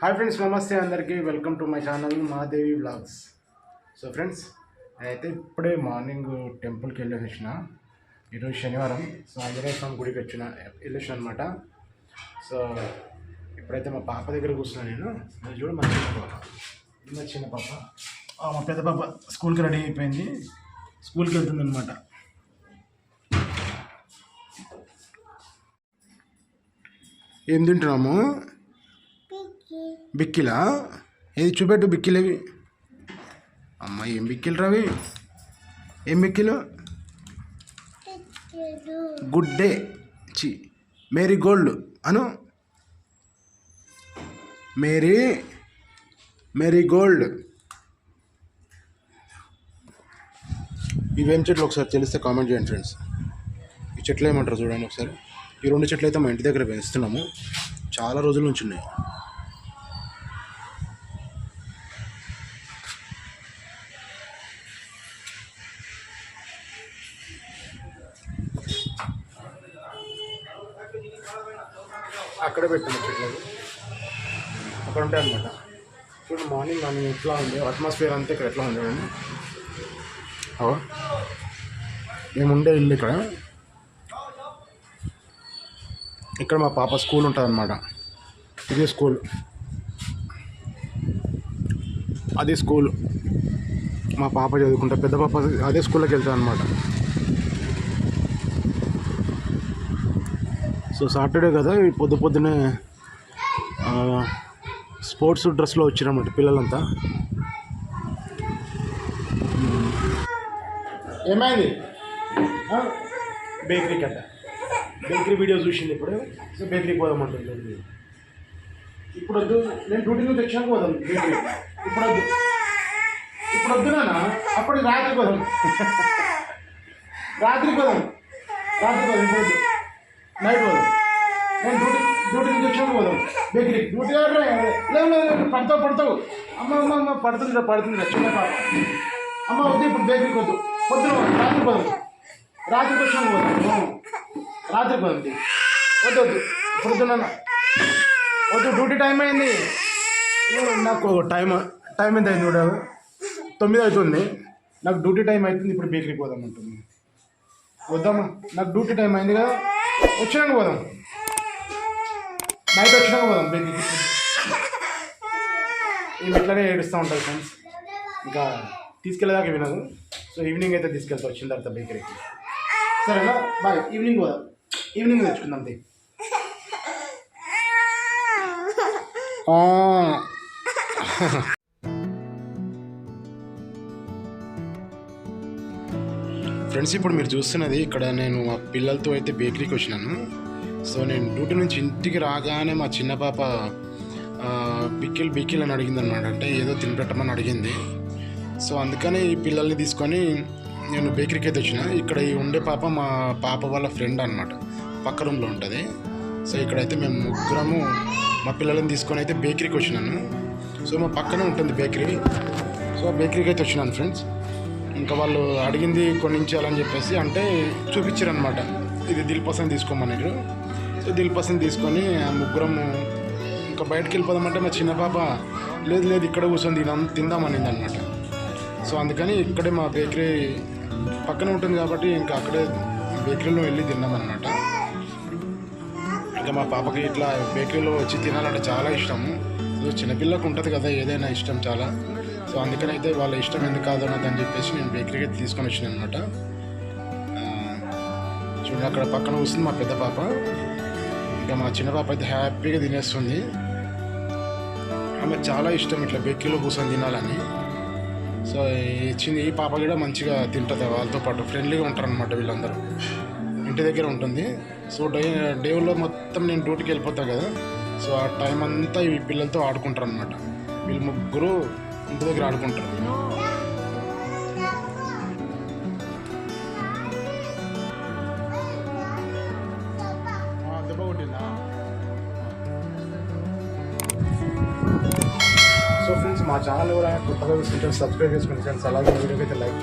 Hi friends నమస్తే అందరికీ. Welcome to my channel Mahadevi blogs so friends నేనైతే ఇప్పుడే మార్నింగ్ టెంపుల్కి వెళ్ళేసి వచ్చిన ఈరోజు శనివారం సో ఆంజనేయ స్వామి గుడికి వచ్చిన వెళ్ళొచ్చిన అనమాట సో ఇప్పుడైతే మా పాప దగ్గర కూర్చున్నాను నేను. అది చూడు మా చిన్న పాప. మా చిన్న పాప. మా పెద్ద పాప స్కూల్కి రెడీ అయిపోయింది. స్కూల్కి వెళ్తుంది అనమాట ఏం తింటున్నాము? బిక్కిలా? ఏది చూపెట్టు బిక్కిలేవి అమ్మ ఏం బిక్కిలు రవి? ఏం బిక్కిలు? గుడ్ డే చి మేరీ గోల్డ్. అను. మేరీ మేరీ గోల్డ్. ఇవేం చెట్లు ఒకసారి తెలిస్తే కామెంట్ చేయండి ఫ్రెండ్స్. ఈ చెట్లు ఏమంటారు చూడండి ఒకసారి. ఈ రెండు చెట్లు అయితే మా ఇంటి దగ్గర పెంచుతున్నాము చాలా రోజుల నుంచి ఉన్నాయి. అక్కడే పెట్టాను చెట్లు. అక్కడ ఉంటాయి అనమాట చూడండి మార్నింగ్ మార్నింగ్ ఎట్లా ఉంది? అట్మాస్ఫియర్ అంతా ఇక్కడ ఎట్లా ఉంది చూడండి మేము ఇల్లు ఇక్కడ. ఇక్కడ మా పాప స్కూల్ ఉంటుంది అనమాట ఇదే స్కూల్. అదే స్కూల్. మా పాప చదువుకుంటా పెద్ద పాప అదే స్కూల్లోకి వెళ్తాను అనమాట సో సాటర్డే కదా పొద్దు పొద్దునే స్పోర్ట్స్ డ్రెస్లో వచ్చిరన్నమాట పిల్లలంతా. ఏమైంది? బేకరీ కట్ట. బేకరీ వీడియో చూసింది ఇప్పుడు. సో బేకరీకి పోదామంటుంది ఇప్పుడు వద్దు నేను డ్యూటీ నుంచి వచ్చాక పోదాం బేకరీ. ఇప్పుడు వద్దు ఇప్పుడు వద్దు నాన్న అప్పుడు రాత్రి పోదాం. రాత్రి పోదాం. రాత్రి పోదాం ఇప్పుడు వద్దు నైట్ పోదాం నేను డ్యూటీ డ్యూటీ నుంచి పోదాం బేకరీ డ్యూటీ ఎవరు లేవు లేదు లేదు, పడతావు పడతావు. అమ్మ అమ్మ అమ్మ పడుతుంది పడుతుంది చిన్న పాప. అమ్మ వద్దు ఇప్పుడు బేకరీకి వద్దు. పొద్దున రాత్రి పోదాం రాత్రికి వచ్చాక పోదాం రాత్రి పోదాం వద్దు వద్దు. ఇప్పుడు వద్దు డ్యూటీ టైం అయింది. నాకు టైం టైం ఎంత అయింది కూడా తొమ్మిది అవుతుంది. నాకు డ్యూటీ టైం అవుతుంది ఇప్పుడు బేకరీకి పోదాం అంటుంది వద్దామా నాకు డ్యూటీ టైం అయింది కదా. వచ్చినాక పోదాం. నైట్ వచ్చినాక పోదాం బేకరీకి ఈమె ఇట్లానే ఏడుస్తూ ఉంటుంది ఫ్రెండ్స్ ఇంకా తీసుకెళ్ళేదాకా వినదు. సో ఈవినింగ్ అయితే తీసుకెళ్తా వచ్చిన తర్వాత బేకరీకి సరేనా? బాయ్. ఈవినింగ్ పోదాం. ఈవినింగ్ తెచ్చుకుందాం తీ. ఫ్రెండ్స్ ఇప్పుడు మీరు చూస్తున్నది ఇక్కడ నేను మా పిల్లలతో అయితే బేకరీకి వచ్చినాను. సో నేను డ్యూటీ నుంచి ఇంటికి రాగానే మా చిన్న పాప బిక్కిల్ బిక్కిల్ అని అడిగింది అనమాట అంటే ఏదో తినిపెట్టమని అడిగింది. సో అందుకని ఈ పిల్లల్ని తీసుకొని నేను బేకరీకి అయితే వచ్చిన. ఇక్కడ ఈ ఉండే పాప మా పాప వాళ్ళ ఫ్రెండ్ అనమాట పక్క రూమ్లో ఉంటుంది. సో ఇక్కడైతే మేము ముగ్గురము మా పిల్లల్ని తీసుకొని అయితే బేకరీకి వచ్చినాను. సో మా పక్కనే ఉంటుంది బేకరీ సో బేకరీకి అయితే వచ్చినాను ఫ్రెండ్స్ ఇంకా వాళ్ళు అడిగింది కొనించాలని చెప్పేసి అంటే చూపించారనమాట ఇది దిల్ పసంద్ తీసుకోమన్నారు సో దిల్ పసంద్ తీసుకొని ఆ ముగ్గురము ఇంకా బయటకు వెళ్ళిపోదామంటే మా చిన్న పాప లేదు లేదు ఇక్కడ కూర్చొని తిందాం తిందామనింది అనమాట సో అందుకని ఇక్కడే మా బేకరీ పక్కన ఉంటుంది కాబట్టి ఇంకా అక్కడే బేకరీలో వెళ్ళి తిన్నామన్నమాట ఇంకా మా పాపకి ఇట్లా బేకరీలో వచ్చి తినాలంటే చాలా ఇష్టము చిన్నపిల్లకు ఉంటుంది కదా ఏదైనా ఇష్టం చాలా. సో అందుకనైతే వాళ్ళ ఇష్టం ఎందుకు కాదు అని చెప్పేసి నేను బేకరీకి తీసుకొని వచ్చిన అనమాట చూడండి అక్కడ పక్కన వస్తుంది మా పెద్ద పాప. ఇంకా మా చిన్న పాప అయితే హ్యాపీగా తినేస్తుంది. ఆమె చాలా ఇష్టం ఇట్లా బేకరీలో కూర్చొని తినాలని. సో ఈ చిన్న ఈ పాప కూడా మంచిగా తింటుంది వాళ్ళతో పాటు ఫ్రెండ్లీగా ఉంటారు అనమాట వీళ్ళందరూ. ఇంటి దగ్గర ఉంటుంది. సో డే డేలో మొత్తం నేను డ్యూటీకి వెళ్ళిపోతాను కదా. సో ఆ టైం అంతా ఈ పిల్లలతో ఆడుకుంటారు అనమాట వీళ్ళు ముగ్గురు ఇంటి దగ్గర ఆడుకుంటారు. ఆ, దెబ్బ కొట్టిందా? సో ఫ్రెండ్స్ మా ఛానల్ కూడా కొత్తగా చూస్తుంటే సబ్స్క్రైబ్ చేసుకుని ఫ్రెండ్స్. అలాగే వీడియోకి అయితే లైక్